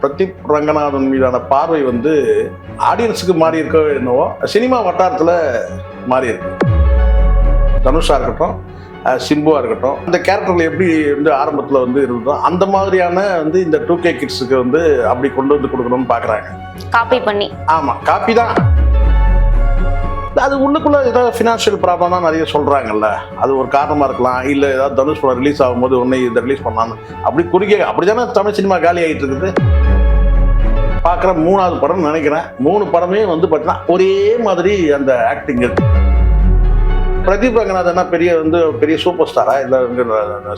பிரதீப் ரங்கநாதன் மீதான பார்வை வந்து ஆடியன்ஸுக்கு மாறி இருக்கோ என்னவோ சினிமா வட்டாரத்தில் மாறி இருக்கு. தனுஷா இருக்கட்டும் அஹ் சிம்புவா இருக்கட்டும் அந்த கேரக்டர்ல எப்படி வந்து ஆரம்பத்தில் வந்து இருந்ததோ அந்த மாதிரியான வந்து இந்த டூ கே கிட்ஸுக்கு வந்து அப்படி கொண்டு வந்து கொடுக்கணும்னு பார்க்குறாங்க காப்பி பண்ணி. ஆமாம் காப்பி தான். அது உள்ளுக்குள்ள ஏதாவது ஃபினான்ஷியல் ப்ராப்ளம் தான் நிறைய சொல்றாங்கல்ல. அது ஒரு காரணமா இருக்கலாம் இல்ல ஏதாவது தனுஷ் படம் ரிலீஸ் ஆகும்போது உடனே இதை ரிலீஸ் பண்ணான்னு அப்படி குறுகிய அப்படிதானே தமிழ் சினிமா காலி ஆகிட்டு இருக்குது? பார்க்குற மூணாவது படம் நினைக்கிறேன். மூணு படமே வந்து பார்த்தீங்கன்னா ஒரே மாதிரி அந்த ஆக்டிங் இருக்கு. பிரதீப் ரங்கநாதனா பெரிய வந்து பெரிய சூப்பர் ஸ்டாரா இல்லை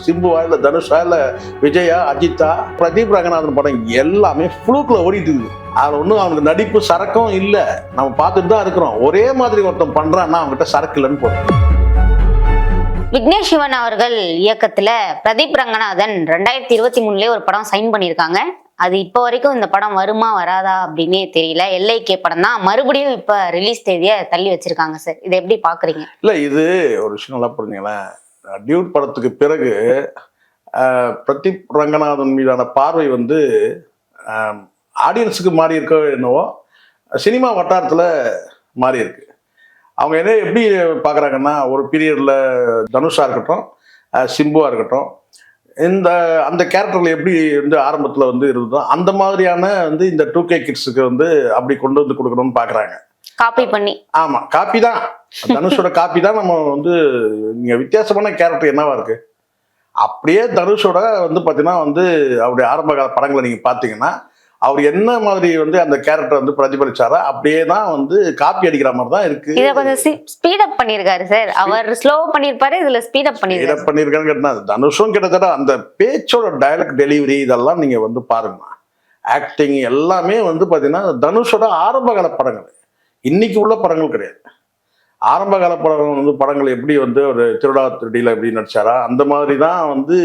சிம்புவா இல்லை தனுஷா இல்லை விஜயா அஜித்தா? பிரதீப் ரங்கநாதன் படம் எல்லாமே ஃப்ளூக்கில் ஓடிட்டு இருக்குது. அதில் ஒன்றும் அவனுக்கு நடிப்பு சரக்கும் இல்லை. நம்ம பார்த்துட்டு தான் இருக்கிறோம். ஒரே மாதிரி ஒருத்தன் பண்ணுறான்னா அவங்ககிட்ட சரக்கு இல்லைன்னு போதும் விக்னேஷ் சிவன் அவர்கள் இயக்கத்தில் பிரதீப் ரங்கநாதன் ரெண்டாயிரத்தி இருபத்தி மூணுலயே ஒரு படம் சைன் பண்ணியிருக்காங்க. அது இப்போ வரைக்கும் இந்த படம் வருமா வராதா அப்படின்னே தெரியல. எல்ஐகே படம் தான். மறுபடியும் இப்ப ரிலீஸ் தேதியை தள்ளி வச்சிருக்காங்க சார். இதை எப்படி பாக்குறீங்க? இல்லை இது ஒரு விஷயம் நல்லா புரிஞ்சுங்களேன். டியூட் படத்துக்கு பிறகு பிரதீப் ரங்கநாதன் மீதான பார்வை வந்து ஆடியன்ஸுக்கு மாறி இருக்கோ என்னவோ சினிமா வட்டாரத்தில் மாறி இருக்கு. அவங்க என்ன எப்படி பார்க்குறாங்கன்னா ஒரு பீரியடில் தனுஷாக இருக்கட்டும் சிம்புவாக இருக்கட்டும் இந்த அந்த கேரக்டரில் எப்படி வந்து ஆரம்பத்தில் வந்து இருந்ததோ அந்த மாதிரியான வந்து இந்த டூ கே கிட்ஸுக்கு வந்து அப்படி கொண்டு வந்து கொடுக்கணும்னு பார்க்குறாங்க காப்பி பண்ணி. ஆமா காப்பி தான். தனுஷோட காப்பி தான் நம்ம வந்து நீங்க வித்தியாசமான கேரக்டர் என்னவா இருக்கு? அப்படியே தனுஷோட வந்து பாத்தீங்கன்னா வந்து அவருடைய ஆரம்ப கால படங்களை நீங்க பாத்தீங்கன்னா அவர் என்ன மாதிரி வந்து அந்த கேரக்டர் வந்து பிரதிபலிச்சாரோ அப்படியே தான் வந்து காப்பி அடிக்கிற மாதிரி தான் இருக்கு. இதை கொஞ்சம் ஸ்பீட் அப் பண்ணிருக்காரு சார் அவர் ஸ்லோ பண்ணிருப்பாரு இதுல ஸ்பீட் அப் இதை பண்ணிருக்காரு பண்ணியிருக்கான்னு கேட்டா தனுஷும் கிட்டத்தட்ட அந்த பேச்சோட டயலாக் டெலிவரி இதெல்லாம் நீங்க வந்து பாருங்க. ஆக்டிங் எல்லாமே வந்து பாத்தீங்கன்னா தனுஷோட ஆரம்ப கால படங்கள். இன்னைக்கு உள்ள படங்கள் கிடையாது. ஆரம்ப கால படம் வந்து படங்கள் எப்படி வந்து ஒரு திருடா திருடியில எப்படி நடிச்சாரா அந்த மாதிரி தான் வந்து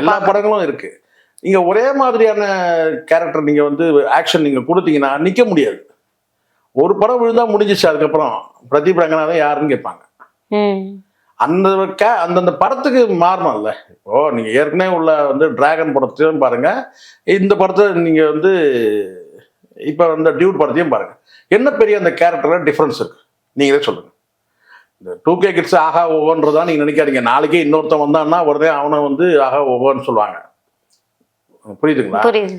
எல்லா படங்களும் இருக்கு. நீங்க ஒரே மாதிரியான கேரக்டர் நீங்க வந்து ஆக்ஷன் நீங்க கொடுத்தீங்கன்னா நிக்க முடியாது. ஒரு படம் விழுந்தா முடிஞ்சிச்சு அதுக்கப்புறம் பிரதீப் ரங்கநாதன் யாருன்னு கேட்பாங்க. அந்த கே அந்தந்த படத்துக்கு மாறணும்ல. இப்போ நீங்க ஏற்கனவே உள்ள வந்து டிராகன் படத்தையும் பாருங்க. இந்த படத்தை நீங்க வந்து இப்போ வந்து டியூட் படத்தையும் பாருங்க. என்ன பெரிய அந்த கேரக்டர்ல டிஃப்ரென்ஸ் இருக்கு? நீங்களே சொல்லுங்க. இந்த டூ கே கிட்ஸ் ஆஹா ஓகோன்றதா நீங்க நினைக்காதீங்க. நாளைக்கே இன்னொருத்தன் வந்தான்னா உடனே அவனை வந்து ஆஹா ஓகோன்னு சொல்லுவாங்க. புரியுதுங்களா? புரியுது.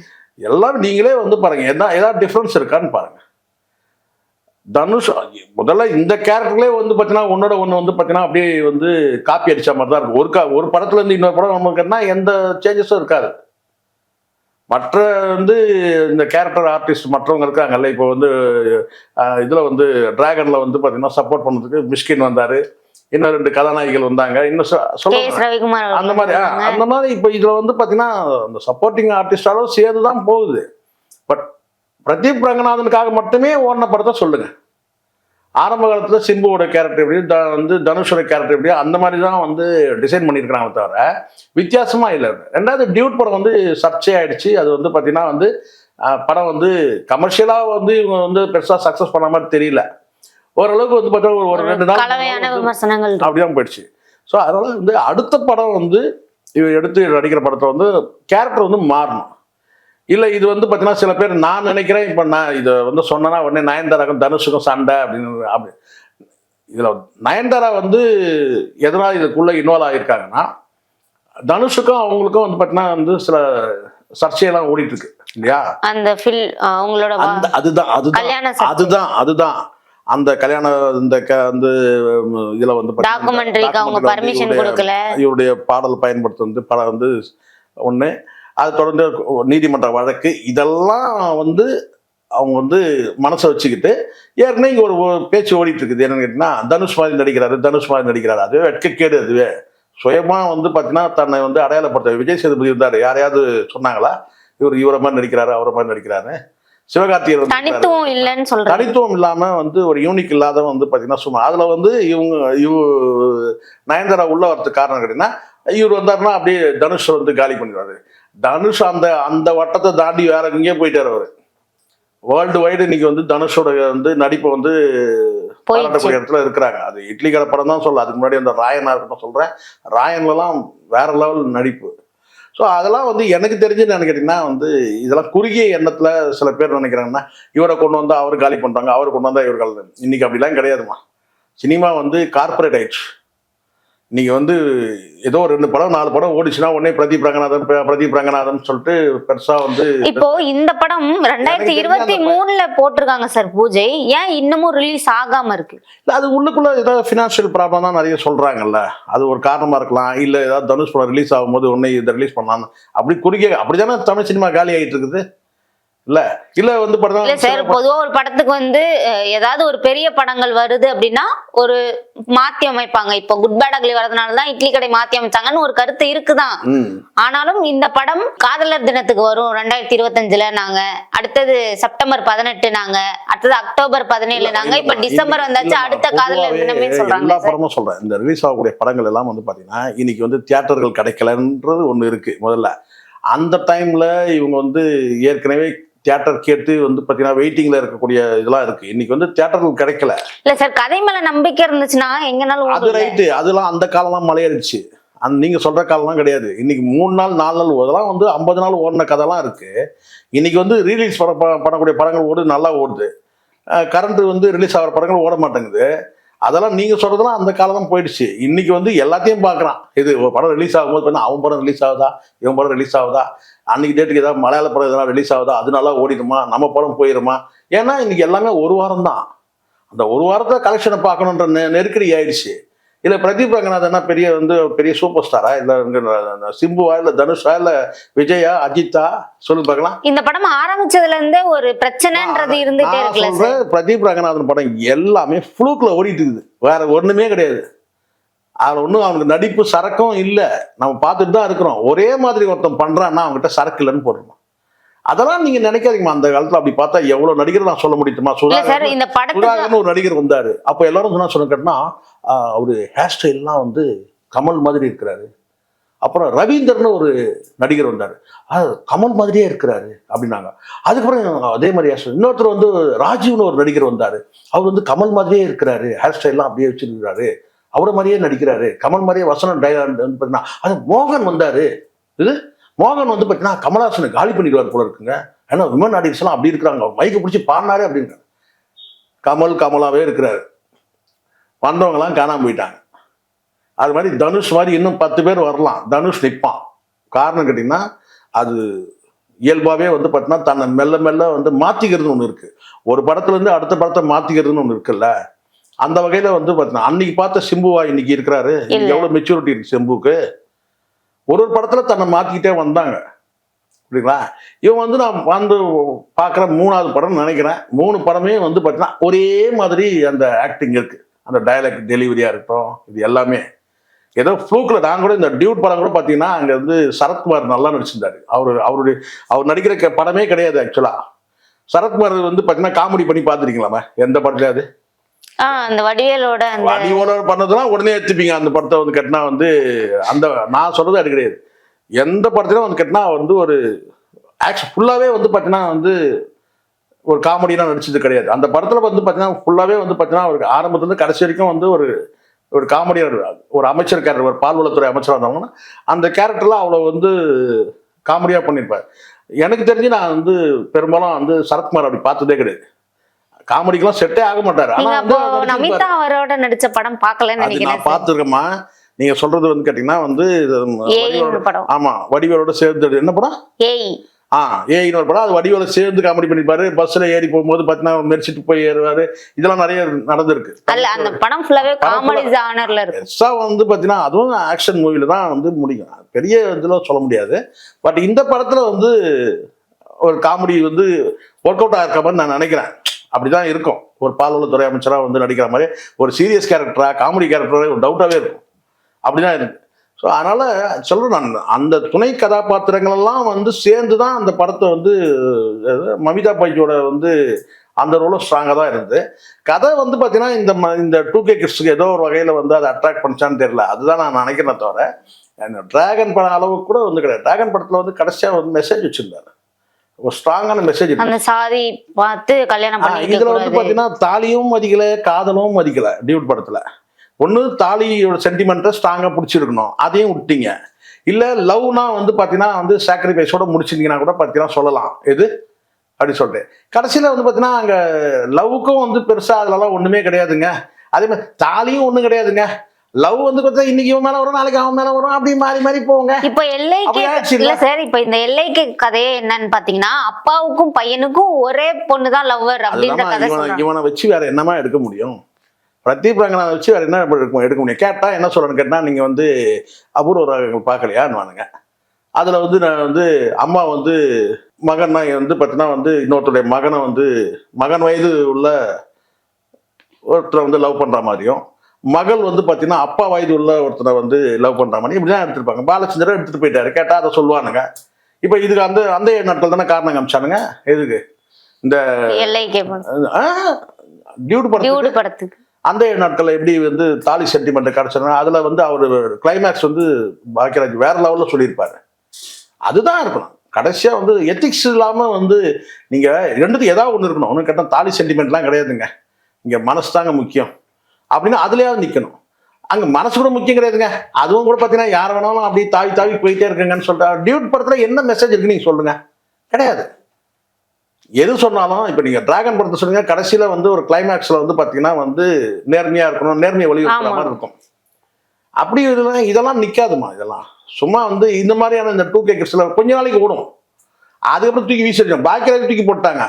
எல்லாரும் நீங்களே வந்து பாருங்க என்ன ஏதாவது டிஃப்ரென்ஸ் இருக்கான்னு பாருங்க. தனுஷ் முதல்ல இந்த கேரக்டர்லேயே வந்து பார்த்தீங்கன்னா ஒன்னோட ஒன்று வந்து பார்த்தீங்கன்னா அப்படியே வந்து காப்பி அடிச்ச மாதிரி தான் இருக்கும். ஒரு கா ஒரு படத்துல இருந்து இன்னொரு படம் நமக்குன்னா எந்த சேஞ்சஸும் இருக்காது. மற்ற வந்து இந்த கேரக்டர் ஆர்டிஸ்ட் மற்றவங்க இருக்காங்கல்ல இப்போ வந்து இதுல வந்து டிராகன்ல வந்து பார்த்தீங்கன்னா சப்போர்ட் பண்ணதுக்கு மிஷ்கின் வந்தாரு. இன்னும் ரெண்டு கதாநாயகிகள் வந்தாங்க. இன்னும் சொல்ல அந்த மாதிரி. அந்த மாதிரி இப்போ இதுல வந்து பாத்தீங்கன்னா அந்த சப்போர்ட்டிங் ஆர்டிஸ்டாலும் சேர்ந்து தான் போகுது. பட் பிரதீப் ரங்கநாதனுக்காக மட்டுமே ஓடின படத்தை சொல்லுங்க. ஆரம்ப காலத்துல சிம்புவோட கேரக்டர் எப்படி த வந்து தனுஷோட கேரக்டர் எப்படி அந்த மாதிரி தான் வந்து டிசைன் பண்ணியிருக்கிறாங்க தவிர வித்தியாசமா இல்லை. ரெண்டாவது டியூட் படம் வந்து சர்ச்சை ஆயிடுச்சு அது வந்து பாத்தீங்கன்னா வந்து படம் வந்து கமர்ஷியலாக வந்து இவங்க வந்து பெருசா சக்ஸஸ் பண்ண மாதிரி தெரியல. ஓரளவுக்கு வந்து பார்த்தா ஒரு- ரெண்டு நாள் கலவையான விமர்சனங்கள். அப்படிதான் போயிடுச்சு. ஸோ அதனால வந்து அடுத்த படம் வந்து இவர் எடுத்து நடிக்கிற படத்தை வந்து கேரக்டர் வந்து மாறணும். இல்லை இது வந்து பார்த்தீங்கன்னா சில பேர் நான் நினைக்கிறேன் இப்போ நான் இதை வந்து சொன்னேன்னா உடனே நயன்தாராக்கும் தனுஷுக்கும் சண்டை அப்படின்னு அப்படி. இதில் நயன்தாரா வந்து எதனால் இதுக்குள்ளே இன்வால்வ் ஆகியிருக்காங்கன்னா தனுஷுக்கும் அவங்களுக்கும் வந்து பார்த்தீங்கன்னா வந்து சில சர்ச்சையெல்லாம் ஓடிட்டு இருக்கு இல்லையா? அந்த அதுதான் அதுதான். அதுதான் அதுதான். அந்த கல்யாண இந்த க- வந்து இதுல வந்து இவருடைய- பாடல் பயன்படுத்த வந்து படம் வந்து ஒண்ணு. அது தொடர்ந்து நீதிமன்ற வழக்கு. இதெல்லாம் வந்து அவங்க வந்து மனசை வச்சுக்கிட்டு ஏற்கனவே இங்க ஒரு பேச்சு ஓடிட்டு இருக்குது. என்னன்னு கேட்டீங்கன்னா தனுஷ் மாதிரி நடிக்கிறாரு தனுஷ் மாதிரி நடிக்கிறாரு. அதுவே வெட்கக்கேடு அதுவே. சுயமா வந்து பாத்தீங்கன்னா தன்னை வந்து அடையாளப்படுத்த விஜய் சேதுபதி இருந்தாரு. யாரையாவது சொன்னாங்களா? இவர் இவரை மாதிரி நடிக்கிறாரு அவரை மாதிரி நடிக்கிறாரு சிவகார்த்திகேயன் வந்து தனித்துவம் இல்லைன்னு சொல்றாங்க. தனித்துவம் இல்லாம வந்து ஒரு யூனிக் இல்லாத வந்து பாத்தீங்கன்னா சும்மா அதுல வந்து இவங்க இவ நயன்தாரா உள்ள வரதுக்கு காரணம் கேட்டீங்கன்னா இவர் வந்தாருன்னா அப்படியே தனுஷ் வந்து காலி பண்ணிடுவாரு. தனுஷ் அந்த அந்த வட்டத்தை தாண்டி வேற எங்கேயோ போயிட்டாரு அவரு. வேர்ல்டு வைடு இன்னைக்கு வந்து தனுஷோட வந்து நடிப்பை வந்து பாராட்டக்கூடிய இடத்துல இருக்கிறாங்க. அது இட்லி கடை படம் தான் சொல்ல அதுக்கு முன்னாடி அந்த ராயனா இருக்கட்டும் சொல்றேன். ராயன்லலாம் வேற லெவல் நடிப்பு. ஸோ அதெல்லாம் வந்து எனக்கு தெரிஞ்சு என்னன்னு கேட்டிங்கன்னா வந்து இதெல்லாம் குறுகிய எண்ணத்தில் சில பேர் நினைக்கிறாங்கன்னா இவரை கொண்டு வந்தால் அவர் காலி பண்ணுறாங்க அவரை கொண்டு வந்தால் இவர் காலி இன்னைக்கு அப்படிலாம் கிடையாதுமா சினிமா வந்து கார்ப்பரேட் ஆயிடுச்சு இன்னைக்கு வந்து ஏதோ ஒரு ரெண்டு படம் நாலு படம் ஓடிச்சுன்னா உடனே பிரதீப் ரங்கநாதன் பிர- பிரதீப் ரங்கநாதன் சொல்லிட்டு பெருசா வந்து இப்போ இந்த படம் ரெண்டாயிரத்தி இருபத்தி மூணுல போட்டிருக்காங்க சார் பூஜை. ஏன் இன்னமும் ரிலீஸ் ஆகாம இருக்கு? இல்ல, அது உள்ளுக்குள்ள ஏதாவது ஃபினான்ஷியல் ப்ராப்ளம் தான் நிறைய சொல்றாங்கல்ல. அது ஒரு காரணமா இருக்கலாம். இல்ல ஏதாவது தனுஷ் படம் ரிலீஸ் ஆகும்போது உடனே இதை ரிலீஸ் பண்ணலாம் அப்படி குறுகிய அப்படிதானே தமிழ் சினிமா காலி ஆயிட்டு இருக்குது? இல்ல இல்ல வந்து படம் சார் பொதுவா ஒரு படத்துக்கு வந்து ஏதாவது ஒரு பெரிய படங்கள் வருது அப்படின்னா ஒரு மாத்தி அமைப்பாங்க. இப்போ குட் பேட் அக்லி வரதுனால தான் இட்லி கடை மாத்தி அமைச்சாங்கன்னு ஒரு கருத்து இருக்குதான். ஆனாலும் இந்த படம் காதலர் தினத்துக்கு வரும். ரெண்டாயிரத்தி இருபத்தஞ்சுல நாங்க அடுத்தது செப்டம்பர் பதினெட்டு நாங்க அடுத்தது அக்டோபர் பதினேழு நாங்க இப்ப டிசம்பர் வந்தாச்சு அடுத்த காதலர் தினமே சொல்றாங்க எல்லா படமும் சொல்றேன். இந்த ரிலீஸ் ஆகக்கூடிய படங்கள் எல்லாம் வந்து பாத்தீங்கன்னா இன்னைக்கு வந்து தியேட்டர்கள் கிடைக்கலன்றது ஒண்ணு இருக்கு முதல்ல. அந்த டைம்ல இவங்க வந்து ஏற்கனவே தியேட்டர் கேட்டு வந்து பாத்தீங்கன்னா வெயிட்டிங்ல இருக்கக்கூடிய இதெல்லாம் இருக்கு. இன்னைக்கு வந்து தியேட்டர்கள் கிடைக்கல. இல்ல சார் கதை மேல நம்பிக்கை இருந்துச்சுன்னா எங்கனாலும் அது. ரைட்டு அதெல்லாம் அந்த காலம்லாம் மலையடிச்சு. அந்த நீங்க சொல்ற காலம்லாம் கிடையாது. இன்னைக்கு மூணு நாள் நாலு நாள் அதெல்லாம் வந்து ஐம்பது நாள் ஓடின கதைலாம் இருக்கு. இன்னைக்கு வந்து ரீலீஸ் பட பண்ணக்கூடிய படங்கள் ஓடு நல்லா ஓடுது. கரண்ட் வந்து ரிலீஸ் ஆகிற படங்கள் ஓட மாட்டேங்குது. அதெல்லாம் நீங்க சொல்றதெல்லாம் அந்த காலம் போயிடுச்சு. இன்னைக்கு வந்து எல்லாத்தையும் பார்க்கறான். இது ஒரு படம் ரிலீஸ் ஆகும்போது பார்த்தா அவன் படம் ரிலீஸ் ஆகுதா இவன் படம் ரிலீஸ் ஆகுதா? அன்னைக்கு டேட்டுக்கு ஏதாவது மலையாள படம் எதனா ரிலீஸ் ஆகுதா? அது நல்லா ஓடிடுமா? நம்ம படம் போயிடுமா ஏன்னா இன்னைக்கு எல்லாமே ஒரு வாரம் தான் அந்த ஒரு வாரத்தை கலெக்ஷனை பார்க்கணுன்ற நெ- நெருக்கடி ஆயிடுச்சு. இல்ல பிரதீப் ரங்கநாதன் என்ன பெரிய வந்து பெரிய சூப்பர் ஸ்டாரா இல்ல சிம்புவா? இல்ல தனுஷா? இல்ல விஜயா? அஜித்தா? சொல்லுங்க பார்க்கலாம். இந்த படம் ஆரம்பிச்சதுல இருந்தே ஒரு பிரச்சனைன்றது இருந்துட்டே இருக்குல்ல பிரதீப் ரங்கநாதன் படம் எல்லாமே ஃப்ளூக்ல ஓடிட்டு இருக்குது. வேற ஒண்ணுமே கிடையாது. அதுல ஒண்ணும் அவனுக்கு நடிப்பு சரக்கும் இல்ல. நம்ம பார்த்துட்டு தான் இருக்கிறோம். ஒரே மாதிரி ஒருத்தன் பண்றான்னா அவன்கிட்ட சரக்கு இல்லைன்னு போடுறோம் அதெல்லாம் நீங்க நினைக்காதீங்கம்மா. அந்த காலத்துல அப்படி பார்த்தா எவ்வளவு நடிகர் நான் சொல்ல முடியுமா? சுதாகர் இந்த சுதாகர்னு ஒரு நடிகர் வந்தாரு. அப்ப எல்லாரும் சொன்னா சொன்ன கேட்டா அவரு ஹேர் ஸ்டைல்லாம் வந்து கமல் மாதிரி இருக்கிறாரு. அப்புறம் ரவீந்தர்னு ஒரு நடிகர் வந்தாரு. "ஆ, கமல் மாதிரியே இருக்கிறாரு அப்படின்னாங்க. அதுக்கப்புறம் அதே மாதிரி. இன்னொருத்தர் வந்து ராஜீவ்னு ஒரு நடிகர் வந்தாரு. அவர் வந்து கமல் மாதிரியே இருக்கிறாரு. ஹேர் ஸ்டைல்லாம் அப்படியே வச்சிருக்கிறாரு. அவரை மாதிரியே நடிக்கிறாரு. கமல் மாதிரியே வசனம் டைலாக் வந்து பார்த்தீங்கன்னா அது மோகன் வந்தாரு. இது? மோகன் வந்து பார்த்தீங்கன்னா கமலஹாசனை காலி பண்ணிக்கிறார் போல இருக்குங்க. ஏன்னா விமன் ஆடியன்ஸ் எல்லாம் அப்படி இருக்கிறாங்க. மைக்கை பிடிச்சி பாடினாரே அப்படின்றாங்க கமல் கமலாவே இருக்கிறாரு. வந்தவங்களாம் காணாமல் போயிட்டாங்க. அது மாதிரி தனுஷ் மாதிரி இன்னும் பத்து பேர் வரலாம். தனுஷ் நிற்பான் காரணம் கேட்டிங்கன்னா அது இயல்பாகவே வந்து பார்த்தீங்கன்னா தன்னை மெல்ல மெல்ல வந்து மாற்றிக்கிறதுன்னு ஒன்று இருக்குது ஒரு படத்துலேருந்து அடுத்த படத்தை மாற்றிக்கிறதுன்னு ஒன்று இருக்குல்ல. அந்த வகையில் வந்து பார்த்தீங்கன்னா அன்னைக்கு பார்த்த சிம்புவா இன்னைக்கு இருக்கிறாரு. எவ்வளோ மெச்சூரிட்டி இருக்கு சிம்புக்கு ஒரு ஒரு படத்தில் தன்னை மாற்றிக்கிட்டே வந்தாங்க. புரியுங்களா இவன் வந்து நான் வந்து பார்க்குற மூணாவது படம்னு நினைக்கிறேன். மூணு படமே வந்து பார்த்தீங்கன்னா ஒரே மாதிரி அந்த ஆக்டிங் இருக்கு. அந்த டயலாக் டெலிவரியாக இருக்கட்டும் இது எல்லாமே. ஏதோ ஃப்ளூக்கில் நான் கூட இந்த டியூட் படம் கூட பார்த்தீங்கன்னா அங்கே வந்து சரத்குமார் நல்லா நடிச்சிருந்தாரு. அவர் அவருடைய அவர் நடிக்கிற படமே கிடையாது ஆக்சுவலாக சரத்குமார் வந்து பார்த்தீங்கன்னா காமெடி பண்ணி பார்த்துருக்கீங்களாமா எந்த படத்துலையாவது? அந்த வடிவேலோட அந்த அடியோட உடனே எடுத்துப்பீங்க அந்த படத்தை வந்து கட்டினா வந்து அந்த நான் சொல்றது அது கிடையாது. எந்த படத்திலும் வந்து கட்டினா வந்து ஒரு ஆக்ஷன் ஃபுல்லாகவே வந்து பார்த்தீங்கன்னா வந்து ஒரு காமெடியெலாம் நடிச்சது கிடையாது. அந்த படத்தில் வந்து பார்த்தீங்கன்னா ஃபுல்லாகவே வந்து பார்த்தீங்கன்னா ஒரு ஆரம்பத்துலேருந்து கடைசி வரைக்கும் வந்து ஒரு ஒரு காமெடியர் ஒரு அமைச்சர் கேரக்டர் ஒரு பால்வளத்துறை அமைச்சராக இருந்தவங்கன்னா அந்த கேரக்டர்லாம் அவ்வளோ வந்து காமெடியாக பண்ணியிருப்பார் எனக்கு தெரிஞ்சு நான் வந்து பெரும்பாலும் வந்து சரத்குமார் அப்படி பார்த்ததே கிடையாது. காமெடிக்கெல்லாம் செட்டே ஆக மாட்டார். நமிதா அவரோட நடிச்ச படம் பார்க்கலன்னு நினைக்கிறேன். பார்த்துருக்கேம்மா. நீங்க சொல்றது வந்து கேட்டீங்கன்னா வந்து படம். ஆமா வடிவேலோட சேர்ந்து என்ன படம்? ஏய் ஆ ஏ இன்னொரு படம். அது வடிவேல சேர்ந்து காமெடி பண்ணிப்பாரு. பஸ்ல ஏறி போகும்போது பார்த்தீங்கன்னா மெரிச்சிட்டு போய் ஏறுவாரு. இதெல்லாம் நிறைய நடந்திருக்கு. அல்ல அந்த படம் ஃபுல்லாவே காமெடி ஜானர்ல இருக்கு. வந்து பார்த்தீங்கன்னா அதுவும் ஆக்ஷன் மூவில தான் வந்து முடியும். பெரிய இதுல சொல்ல முடியாது. பட் இந்த படத்துல வந்து ஒரு காமெடி வந்து ஒர்க் அவுட் ஆகிருக்க மாதிரி நான் நினைக்கிறேன். அப்படிதான் இருக்கும். ஒரு பால்வளத்துறை அமைச்சராக வந்து நடிக்கிற மாதிரி ஒரு சீரியஸ் கேரக்டரா காமெடி கேரக்டரா ஒரு டவுட்டாவே இருக்கும். அப்படிதான் இருக்கு. ஸோ அதனால சொல்றேன் நான் அந்த துணை கதாபாத்திரங்கள் எல்லாம் வந்து சேர்ந்து தான் அந்த படத்தை வந்து மமிதா பைஜோட வந்து அந்த ரோலும் ஸ்ட்ராங்காக தான் இருந்தது. கதை வந்து பார்த்தீங்கன்னா இந்த ம- இந்த டூ கே கிட்ஸுக்கு ஏதோ ஒரு வகையில் வந்து அதை அட்ராக்ட் பண்ணிச்சான்னு தெரியல. அதுதான் நான் நினைக்கிறேன் தவிர டிராகன் படம் அளவுக்கு கூட வந்து கிடையாது. டிராகன் படத்தில் வந்து கடைசியாக வந்து மெசேஜ் வச்சிருந்தாரு. ஒரு ஸ்ட்ராங்கான மெசேஜ் அந்த சாதி பார்த்து கல்யாணம் ஆ, பண்ணிக்க இதுல வந்து பாத்தீங்கன்னா தாலியும் மதிக்கல காதலும் மதிக்கல டியூட் படத்துல. ஒண்ணு தாலியோட சென்டிமெண்ட்டை ஸ்ட்ராங்கா பிடிச்சிருக்கணும். அதையும் விட்டீங்க இல்லை லவ்னா வந்து பார்த்தீங்கன்னா வந்து சாக்ரிஃபைஸோட முடிச்சிருந்தீங்கன்னா கூட பார்த்தீங்கன்னா சொல்லலாம். எது? அப்படி சொல்லிட்டு. கடைசியில் வந்து பார்த்தீங்கன்னா அங்கே லவ்வுக்கும் வந்து பெருசாக அதுலலாம் ஒன்றுமே கிடையாதுங்க. அதே மாதிரி தாலியும் ஒன்றும் கிடையாதுங்க. லவ் வந்து பார்த்தா இன்னைக்கு இவன் மேலே வரும் நாளைக்கு அவன் மேலே வரும் அப்படி மாறி மாறி போவோங்க இப்போ எல்லைக்கு இல்ல? சார் இப்போ இந்த எல்லைக்கு கதையே என்னன்னு பாத்தீங்கன்னா அப்பாவுக்கும் பையனுக்கும் ஒரே பொண்ணு தான் லவ்வர் அப்படின்ற கதை இவனை வச்சு வேற என்னமா எடுக்க முடியும்? பிரதீப் ரங்கநாத வச்சு வேற என்ன எடுக்க எடுக்க முடியும். கேட்டா என்ன சொல்றேன்னு கேட்டா நீங்க வந்து அபூர்வ ராகங்கள் பார்க்கலையான்னு அதுல வந்து நான் வந்து அம்மா வந்து மகன் வந்து பார்த்தீங்கன்னா வந்து இன்னொருத்தருடைய மகனை வந்து மகன் வயது உள்ள ஒருத்தரை வந்து லவ் பண்ற மாதிரியும் மகள் வந்து பார்த்தீங்கன்னா அப்பா வயது உள்ள ஒருத்தரை வந்து லவ் பண்ற மாதிரி இப்படி தான் எடுத்திருப்பாங்க. பாலச்சந்திரன் எடுத்துட்டு போயிட்டாரு. கேட்டா அதை சொல்லுவானுங்க. இப்போ இதுக்கு அந்த அந்த நாட்கள் தானே காரணம் காமிச்சானுங்க? எதுக்கு? இந்த டியூட் படத்துக்கு? படத்துக்கு. அந்த நாட்களில் எப்படி வந்து தாலி சென்டிமெண்ட் கிடைச்சதுனா அதில் வந்து அவர் கிளைமேக்ஸ் வந்து பாக்கியராஜ் வேற லெவலில் சொல்லியிருப்பாரு. அதுதான் இருக்கணும். கடைசியாக வந்து எத்திக்ஸ் இல்லாமல் வந்து நீங்கள் ரெண்டுத்துக்கு ஏதாவது ஒன்று இருக்கணும். ஒன்று கேட்டால் தாலி சென்டிமெண்ட்லாம் கிடையாதுங்க. இங்கே மனசு தாங்க முக்கியம். அப்படின்னு அதுலேயாவது நிற்கணும் அங்கே மனசு கூட முக்கியம் கிடையாதுங்க. அதுவும் கூட பார்த்தீங்கன்னா யார் வேணாலும் அப்படியே தாவி தாவி போயிட்டே இருக்குங்கன்னு சொல்லிட்டு டியூட் படத்தில் என்ன மெசேஜ் இருக்கு நீங்கள் சொல்லுங்க. கிடையாது. எது சொன்னாலும் இப்போ நீங்கள் டிராகன் படத்தை சொன்னீங்க கடைசியில் வந்து ஒரு கிளைமேக்ஸில் வந்து பார்த்தீங்கன்னா வந்து நேர்மையாக இருக்கணும் நேர்மையை வலியுறுத்துற. மாதிரி இருக்கும். அப்படி இதெல்லாம் இதெல்லாம் நிற்காதுமா இதெல்லாம். சும்மா வந்து இந்த மாதிரியான இந்த டூ கே கிட்ஸில் கொஞ்ச நாளைக்கு ஓடும். அதுக்கப்புறம் தூக்கி வீசிடுச்சோம் பாக்கியராஜ் தூக்கி போட்டாங்க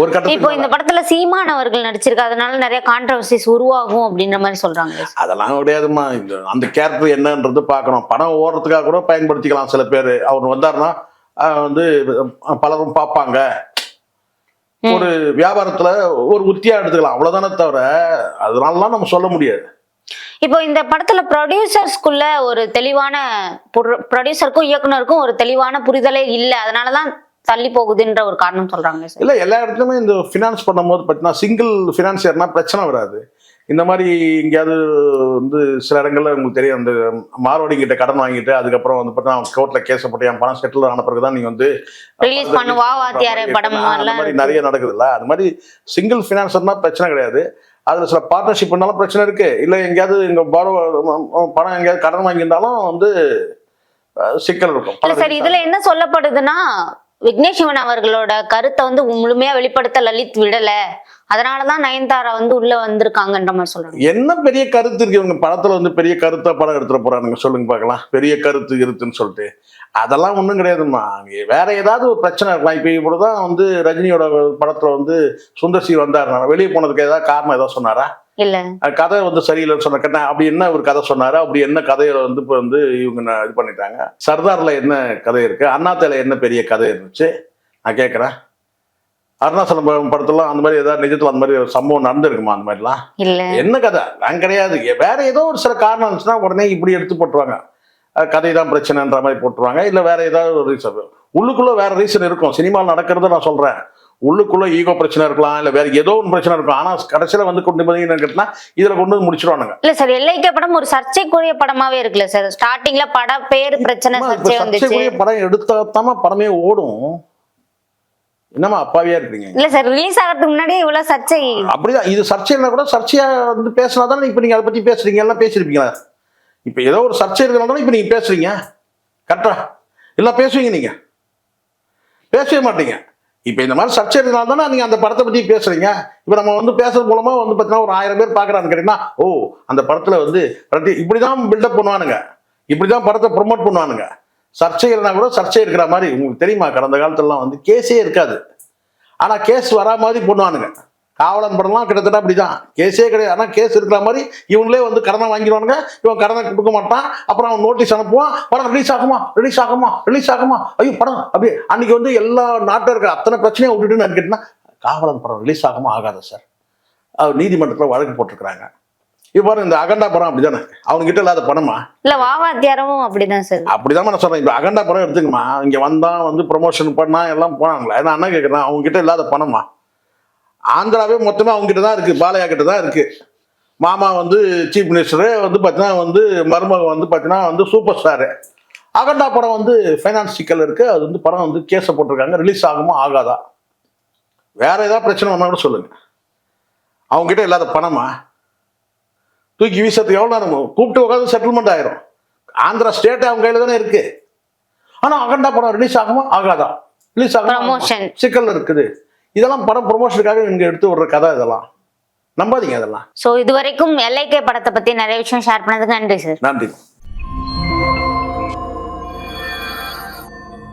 ஒரு இப்போ கட்டத்துக்கு இந்த. படத்துல சீமான் அவர்கள் நடிச்சிருக்கு அதனால நிறைய கான்ட்ரவர்சிஸ் உருவாகும் அப்படின்ற மாதிரி சொல்றாங்க. அதெல்லாம் கிடையாதும்மா. இந்த அந்த கேரக்டர் என்னன்றது பார்க்கணும். படம் ஓடுறதுக்காக கூட பயன்படுத்திக்கலாம் சில பேர். அவர் வந்தாருன்னா வந்து பலரும் பார்ப்பாங்க. ஒரு வியாபாரத்துல ஒரு உத்தியா எடுத்துக்கலாம். அவ்வளவுதானே தவிர அதனாலலாம் நம்ம சொல்ல முடியாது. இப்போ இந்த படத்துல ப்ரொடியூசர்ஸ்குள்ள ஒரு தெளிவான ப்ரொடியூசருக்கும் இயக்குனருக்கும் ஒரு தெளிவான புரிதலே இல்லை. அதனாலதான் தள்ளி போகுதுன்ற ஒரு காரணம் சொல்றாங்க இல்ல எல்லா இடத்துலயுமே இந்த ஃபினான்ஸ் பண்ணும்போது பார்த்தீங்கன்னா சிங்கிள் ஃபினான்சியர்னா பிரச்சனை வராது. இந்த மாதிரி எங்கேயாவது வந்து சில இடங்கள்ல உங்களுக்கு தெரியும் அந்த மார்வாடி கிட்ட கடன் வாங்கிட்டு அதுக்கப்புறம் வந்து பார்த்தீங்கன்னா கோர்ட்ல கேஸ் போட்டு என் பணம் செட்டில் ஆன பிறகு தான் நீங்க வந்து ரிலீஸ் பண்ணு வா வாத்தியாரே படம் அந்த மாதிரி நிறைய நடக்குதுல்ல. அது மாதிரி சிங்கிள் ஃபினான்சர்னா பிரச்சனை கிடையாது. அதுல சில பார்ட்னர்ஷிப் பண்ணாலும் பிரச்சனை இருக்கு. இல்ல எங்கேயாவது இங்க பாரோ பணம் எங்கேயாவது கடன் வாங்கியிருந்தாலும் வந்து சிக்கல் இருக்கும். இல்ல சார் இதுல என்ன சொல்லப்படுதுன்னா விக்னேஷ்வன் அவர்களோட கருத்தை வந்து முழுமையா வெளிப்படுத்த லலித் விடல. அதனாலதான் நயன்தாரா வந்து உள்ள வந்திருக்காங்கன்ற மாதிரி சொல்றாங்க. என்ன பெரிய கருத்து இருக்கு? இவங்க படத்துல வந்து பெரிய கருத்தா படம் எடுத்துட போறானுங்க. சொல்லுங்க பார்க்கலாம். பெரிய கருத்து இருக்குன்னு சொல்லிட்டு. அதெல்லாம் ஒன்றும் கிடையாதும்மா. வேற ஏதாவது ஒரு பிரச்சனை இருக்கலாம். இப்போ இப்படிதான் வந்து ரஜினியோட படத்துல வந்து சுந்தர் சி வந்தாருனா வெளியே போனதுக்கு ஏதாவது காரணம் ஏதாவது சொன்னாரா? இல்ல. கதை வந்து சரியில்லைன்னு சொன்ன அப்படி என்ன ஒரு கதை சொன்னாரு அப்படி என்ன கதையை வந்து இப்போ வந்து இவங்க இது பண்ணிட்டாங்க. சர்தார்ல என்ன கதை இருக்கு? அண்ணாத்தையில என்ன பெரிய கதை இருந்துச்சு? நான் கேட்குறேன் அருணாச்சலம் ப- படத்துலாம் அந்த மாதிரி ஏதாவது நிஜத்துல அந்த மாதிரி ஒரு சம்பவம் நடந்திருக்குமா அந்த மாதிரிலாம்? இல்ல. என்ன கதை? நான் கிடையாது. வேற ஏதோ ஒரு சில காரணம் இருந்துச்சுன்னா உடனே இப்படி எடுத்து போட்டுருவாங்க. கதை தான் பிரச்சனைன்ற மாதிரி போட்டுருவாங்க. இல்ல வேற ஏதாவது ஒரு ரீசன். உள்ளுக்குள்ள வேற ரீசன் இருக்கும். சினிமாவில் நடக்கிறத நான் சொல்றேன். உள்ளுக்குள்ள ஈகோ பிரச்சனை இருக்கலாம் இல்ல வேற ஏதோ ஒன்று பிரச்சனை இருக்கும் ஆனா கடைசியில வந்து கொண்டு போய் என்ன கேட்டினா இதுல கொண்டு வந்து முடிச்சிருவானுங்க. இல்ல சார் எல்லைக்க படம் ஒரு சர்ச்சைக்குரிய படமாவே இருக்குல்ல சார். ஸ்டார்டிங்ல பட பேர் பிரச்சனை சர்ச்சைக்குரிய படம் எடுத்தாத்தாம படமே ஓடும். என்னம்மா அப்பாவியா இருக்கீங்க இல்ல சார் ரிலீஸ் ஆகிறதுக்கு முன்னாடி இவ்வளவு சர்ச்சை. அப்படிதான் இது சர்ச்சைனா கூட சர்ச்சையா வந்து பேசினா தானே இப்ப நீங்க அதை பத்தி பேசுறீங்க எல்லாம் பேசிருப்பீங்களா இப்ப ஏதோ ஒரு சர்ச்சை இருக்கிறனால தானே இப்ப நீங்க பேசுறீங்க. கரெக்டா எல்லாம் பேசுவீங்க நீங்க. பேசவே மாட்டீங்க. இப்போ இந்த மாதிரி சர்ச்சை இருந்தால் தானே நீங்கள் அந்த படத்தை பற்றி பேசுகிறீங்க இப்போ நம்ம வந்து பேசுறது மூலமாக வந்து பார்த்தீங்கன்னா ஒரு ஆயிரம் பேர் பார்க்குறான்னு கேட்டீங்கன்னா ஓ அந்த படத்தில் வந்து இப்படி தான் பில்டப் பண்ணுவானுங்க. இப்படி தான் படத்தை ப்ரொமோட் பண்ணுவானுங்க. சர்ச்சை கூட சர்ச்சை இருக்கிற மாதிரி உங்களுக்கு தெரியுமா கடந்த காலத்துலலாம் வந்து கேஸே இருக்காது. ஆனால் கேஸ் வரா மாதிரி பண்ணுவானுங்க. காவலன் படம்லாம் கிட்டத்தட்ட அப்படிதான். கேஸே கிடையாது. ஆனா கேஸ் இருக்கிற மாதிரி இவங்களே வந்து கடனை வாங்கிடுவானுங்க. இவன் கடனை கொடுக்க மாட்டான். அப்புறம் அவன் நோட்டீஸ் அனுப்புவான். படம் ரிலீஸ் ஆகுமா? ரிலீஸ் ஆகுமா? ரிலீஸ் ஆகுமா? ஐயோ படம். அப்படியே அன்னைக்கு வந்து எல்லா நாட்டில் இருக்கிற அத்தனை பிரச்சனையும் விட்டுட்டு நான் கேட்டேன்னா காவலன் படம் ரிலீஸ் ஆகுமா ஆகாது சார் அவர் நீதிமன்றத்தில் வழக்கு போட்டிருக்கிறாங்க. இப்போ இந்த அகண்டா படம் அப்படிதானே? அவனுக்கிட்ட இல்லாத பணமா இல்ல வாவாத்தியாரமும் அப்படிதான் சார் அப்படிதான் நான் சொல்றேன். இப்போ அகண்டா படம் எடுத்துக்கமா இங்க வந்தான் வந்து ப்ரொமோஷன் பண்ணா எல்லாம் போனாங்களே? நான் என்ன கேட்குறேன் அவங்க கிட்ட இல்லாத பணமா? ஆந்திராவே மொத்தமே அவங்க கிட்ட தான் இருக்கு பாலையா கிட்ட தான் இருக்கு. மாமா வந்து சீஃப் மினிஸ்டரு வந்து பார்த்தீங்கன்னா வந்து மருமக வந்து பார்த்தீங்கன்னா வந்து சூப்பர் ஸ்டாரு அகண்டா படம் வந்து ஃபைனான்ஸ் சிக்கல் இருக்கு அது வந்து படம் வந்து கேஸை போட்டிருக்காங்க ரிலீஸ் ஆகுமா ஆகாதா? வேற ஏதாவது பிரச்சனை வந்தா கூட சொல்லுங்க. அவங்க கிட்ட இல்லாத பணமா? தூக்கி வீசத்துக்கு எவ்வளோ நேரம் கூப்பிட்டு உட்காந்து செட்டில்மெண்ட் ஆயிரும். ஆந்திரா ஸ்டேட் அவங்க கையில தானே இருக்கு. ஆனா அகண்டா படம் ரிலீஸ் ஆகுமா? ஆகாதா? ரிலீஸ் ஆகும். சிக்கல் இருக்குது. இதெல்லாம் படம் ப்ரொமோஷனுக்காக இங்க எடுத்து விடுற கதை இதெல்லாம். நம்பாதீங்க அதெல்லாம். ஸோ இது வரைக்கும் எல்ஐகே படத்தை பத்தி நிறைய விஷயம் ஷேர் பண்ணதுக்கு நன்றி சார் நன்றி.